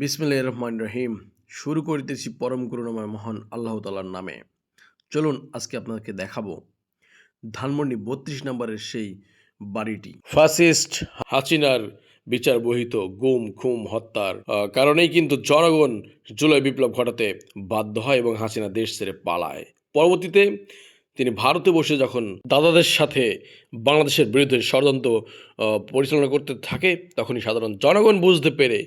বিসমিল্লাহ রহমান রহিম। শুরু করিতেছি পরম করুণাময় মহান আল্লাহ তালার নামে। চলুন আজকে আপনাকে দেখাবো ধানমন্ডি বত্রিশ নম্বরের সেই বাড়িটি। ফাসিস্ট হাসিনার বিচার বহিত গুম খুম হত্যার কারণেই কিন্তু জনগণ জুলাই বিপ্লব ঘটাতে বাধ্য হয় এবং হাসিনা দেশ ছেড়ে পালায়। পরবর্তীতে তিনি ভারতে বসে যখন দাদাদের সাথে বাংলাদেশের বিরুদ্ধে ষড়যন্ত্র পরিচালনা করতে থাকে, তখনই সাধারণ জনগণ বুঝতে পেরে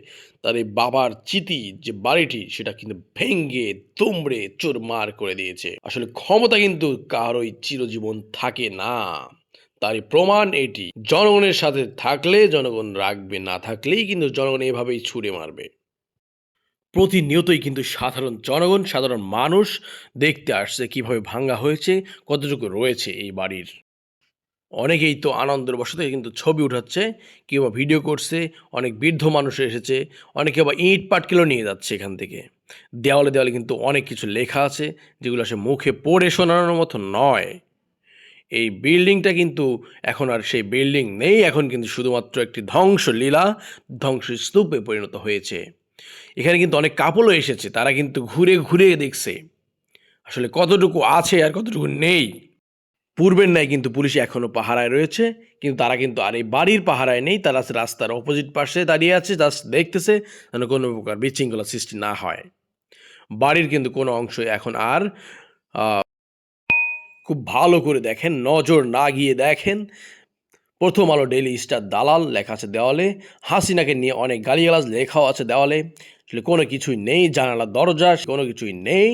তার এই বাবার চিতি যে বাড়িটি, সেটা কিন্তু ভেঙ্গে তুমড়ে চোরমার করে দিয়েছে। আসলে ক্ষমতা কিন্তু কারোই চিরজীবন থাকে না। তারই প্রমাণ এটি। জনগণের সাথে থাকলে জনগণ রাখবে, না থাকলেই কিন্তু জনগণ এভাবেই ছুড়ে মারবে। প্রতিনিয়তই কিন্তু সাধারণ জনগণ, সাধারণ মানুষ দেখতে আসছে কীভাবে ভাঙ্গা হয়েছে, কতটুকু রয়েছে এই বাড়ির। অনেকেই তো আনন্দের বশতে কিন্তু ছবি উঠাচ্ছে, কেউ বা ভিডিও করছে, অনেক বৃদ্ধ মানুষ এসেছে, অনেকে আবার ইট পাটকেলও নিয়ে যাচ্ছে এখান থেকে। দেওয়ালে দেওয়ালে কিন্তু অনেক কিছু লেখা আছে, যেগুলো সে মুখে পড়ে শোনানোর মতো নয়। এই বিল্ডিংটা কিন্তু এখন আর সেই বিল্ডিং নেই, এখন কিন্তু শুধুমাত্র একটি ধ্বংসলীলা, ধ্বংসস্তূপে পরিণত হয়েছে। এখানে কিন্তু অনেক কাপলও এসেছে, তারা কিন্তু ঘুরে ঘুরে দেখছে। আসলে কতটুকু আছে আর কতটুকু নেই। পূর্বের ন্যায় কিন্তু পুলিশ এখনও পাহারায় রয়েছে, কিন্তু তারা কিন্তু আর এই বাড়ির পাহারায় নেই, তারা রাস্তার অপোজিট পাশে দাঁড়িয়ে আছে জাস্ট দেখতেছে যেন কোনো প্রকার বিশৃঙ্খলা সৃষ্টি না হয়। বাড়ির কিন্তু কোনো অংশ এখন আর খুব ভালো করে দেখেন, নজর না গিয়ে দেখেন প্রথম আলো ডেইলি স্টার দালাল লেখা আছে দেওয়ালে, হাসিনাকে নিয়ে অনেক গালিগালাজ লেখাও আছে দেওয়ালে। আসলে কোনো কিছুই নেই জানালা দরজা, কোনো কিছুই নেই,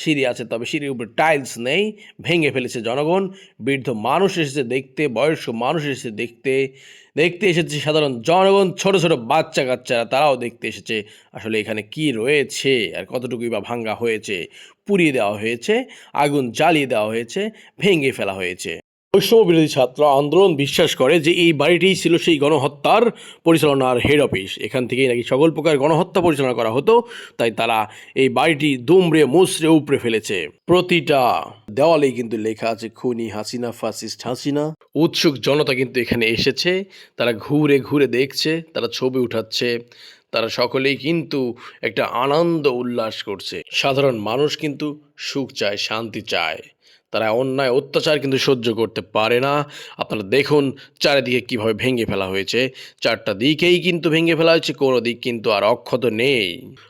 সিঁড়ি আছে, তবে সিঁড়ির উপরে টাইলস নেই, ভেঙে ফেলেছে জনগণ। বৃদ্ধ মানুষ এসেছে দেখতে, বয়স্ক মানুষ এসেছে দেখতে। দেখতে এসেছে সাধারণ জনগণ, ছোট ছোট বাচ্চা কাচ্চারা, তারাও দেখতে এসেছে। আসলে এখানে কি রয়েছে আর কতটুকুই বা ভাঙ্গা হয়েছে? পুড়িয়ে দেওয়া হয়েছে, আগুন জ্বালিয়ে দেওয়া হয়েছে, ভেঙে ফেলা হয়েছে। বৈষম্য বিরোধী ছাত্র আন্দোলন বিশ্বাস করে যে এই বাড়িটি ছিল সেই গণহত্যার পরিচালনার হেড অফিস এখান থেকেই নাকি সকল প্রকার গণহত্যা পরিচালনা করা হতো, তাই তারা এই বাড়িটি দুমড়ে মুচড়ে উপড়ে ফেলেছে। প্রতিটা দেওয়ালেই কিন্তু লেখা আছে, খুনি হাসিনা ফাসিস্ট হাসিনা। উৎসুক জনতা কিন্তু এখানে এসেছে, তারা ঘুরে ঘুরে দেখছে, তারা ছবি উঠাচ্ছে, তারা সকলেই কিন্তু একটা আনন্দ উল্লাস করছে। সাধারণ মানুষ কিন্তু সুখ চায়, শান্তি চায়। তারা অন্যায় অত্যাচার কিন্তু সহ্য করতে পারে না। আপনারা দেখুন চারিদিকে কীভাবে ভেঙে ফেলা হয়েছে। চারটা দিকেই কিন্তু ভেঙে ফেলা হয়েছে, কোনো দিক কিন্তু আর অক্ষত নেই।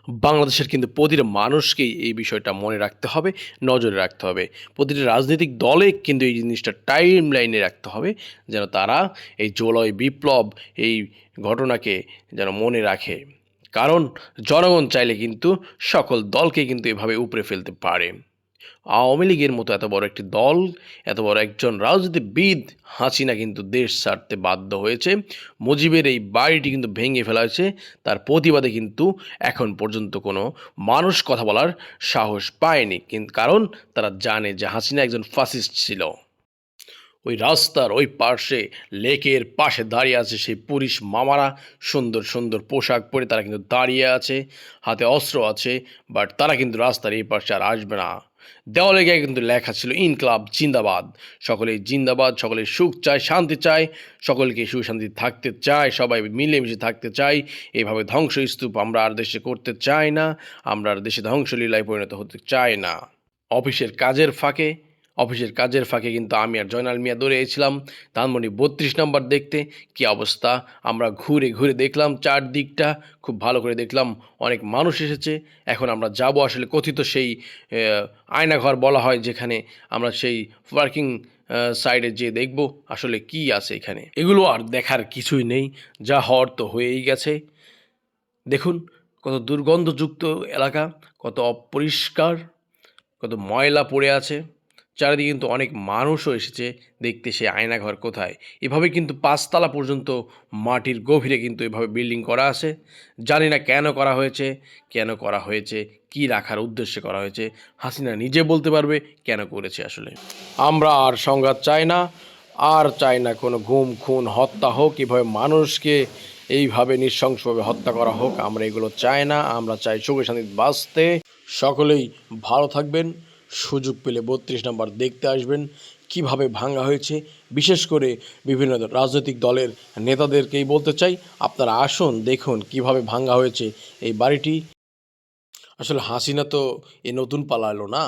বাংলাদেশের কিন্তু প্রতিটা মানুষকেই এই বিষয়টা মনে রাখতে হবে, নজরে রাখতে হবে। প্রতিটি রাজনৈতিক দলে কিন্তু এই জিনিসটা টাইম লাইনে রাখতে হবে, যেন তারা এই জলয় বিপ্লব, এই ঘটনাকে যেন মনে রাখে। কারণ জনগণ চাইলে কিন্তু সকল দলকে কিন্তু এভাবে উপরে ফেলতে পারে। আওয়ামী লীগের মতো এত বড় একটি দল, এত বড় একজন রাজনীতিবিদ হাসিনা কিন্তু দেশ ছাড়তে বাধ্য হয়েছে। মুজিবের এই বাড়িটি কিন্তু ভেঙে ফেলা হয়েছে। তার প্রতিবাদে কিন্তু এখন পর্যন্ত কোনো মানুষ কথা বলার সাহস পায়নি। কিন্তু কারণ তারা জানে যে হাসিনা একজন ফাসিস্ট ছিল। ওই রাস্তার ওই পাশে, লেকের পাশে দাঁড়িয়ে আছে সেই পুলিশ মামারা। সুন্দর সুন্দর পোশাক পরে তারা কিন্তু দাঁড়িয়ে আছে, হাতে অস্ত্র আছে বাট তারা কিন্তু রাস্তার এই পাশে আর আসবে না। দেওয়ালে গিয়ে কিন্তু লেখা ছিল, ইনকলাব জিন্দাবাদ। সকলে জিন্দাবাদ সকলে সুখ চায়, শান্তি চায়, সকলকে সুখ, শান্তি থাকতে চায়, সবাই মিলেমিশে থাকতে চাই এইভাবে ধ্বংসস্তূপ আমরা আর দেশে করতে চাই না, আমরা আর দেশে ধ্বংসলীলায় পরিণত হতে চাই না। অফিসের কাজের ফাঁকে অফিসের কাজের ফাঁকে কিন্তু আমি আর জয়নাল মিয়া দৌড়ে এসেছিলাম। ধানমন্ডি বত্রিশ নম্বর দেখতে। কি অবস্থা? আমরা ঘুরে ঘুরে দেখলাম চারদিকটা, খুব ভালো করে দেখলাম। অনেক মানুষ এসেছে। এখন আমরা যাব আসলে কথিত সেই আয়নাঘর বলা হয় যেখানে আমরা সেই পার্কিং সাইডে যে দেখব আসলে কি আছে এখানে। এগুলো আর দেখার কিছুই নেই। যা হওয়ার তো হয়েই গেছে। দেখুন, কত দুর্গন্ধযুক্ত এলাকা, কত অপরিষ্কার, কত ময়লা পড়ে আছে। চারিদিকে কিন্তু অনেক মানুষও এসেছে দেখতে সে আয়নাঘর কোথায়। এভাবে কিন্তু পাঁচতলা পর্যন্ত মাটির গভীরে কিন্তু এভাবে বিল্ডিং করা আছে। জানি না কেন করা হয়েছে, কেন করা হয়েছে, কি রাখার উদ্দেশ্যে করা হয়েছে, হাসিনা নিজে বলতে পারবে কেন করেছে আসলে। আমরা আর সংঘাত চাই না, আর চাই না কোনো ঘুম, খুন, হত্যা হোক, এভাবে মানুষকে এইভাবে নৃশংসভাবে হত্যা করা হোক, আমরা এগুলো চাই না, আমরা চাই সুখে শান্তি বাঁচতে। সকলেই ভালো থাকবেন। সুযোগ পেলে বত্রিশ নম্বর দেখতে আসবেন। কীভাবে ভাঙা হয়েছে, বিশেষ করে বিভিন্ন রাজনৈতিক দলের নেতাদেরকেই বলতে চাই, আপনারা আসুন, দেখুন কীভাবে ভাঙা হয়েছে এই বাড়িটি। আসলে হাসিনা তো এ নতুন পালালো না।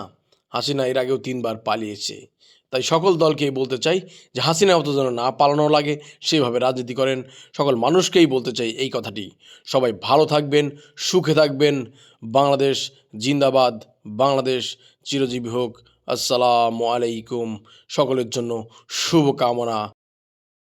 হাসিনা এর আগেও তিনবার পালিয়েছে। তাই সকল দলকেই বলতে চাই যে হাসিনা মতো যেন না পালানো লাগে সেভাবে রাজনীতি করেন। সকল মানুষকেই বলতে চাই এই কথাটি। সবাই ভালো থাকবেন, সুখে থাকবেন। বাংলাদেশ জিন্দাবাদ, বাংলাদেশ চিরজীবী হোক। আসসালামু আলাইকুম। সকলের জন্য শুভকামনা।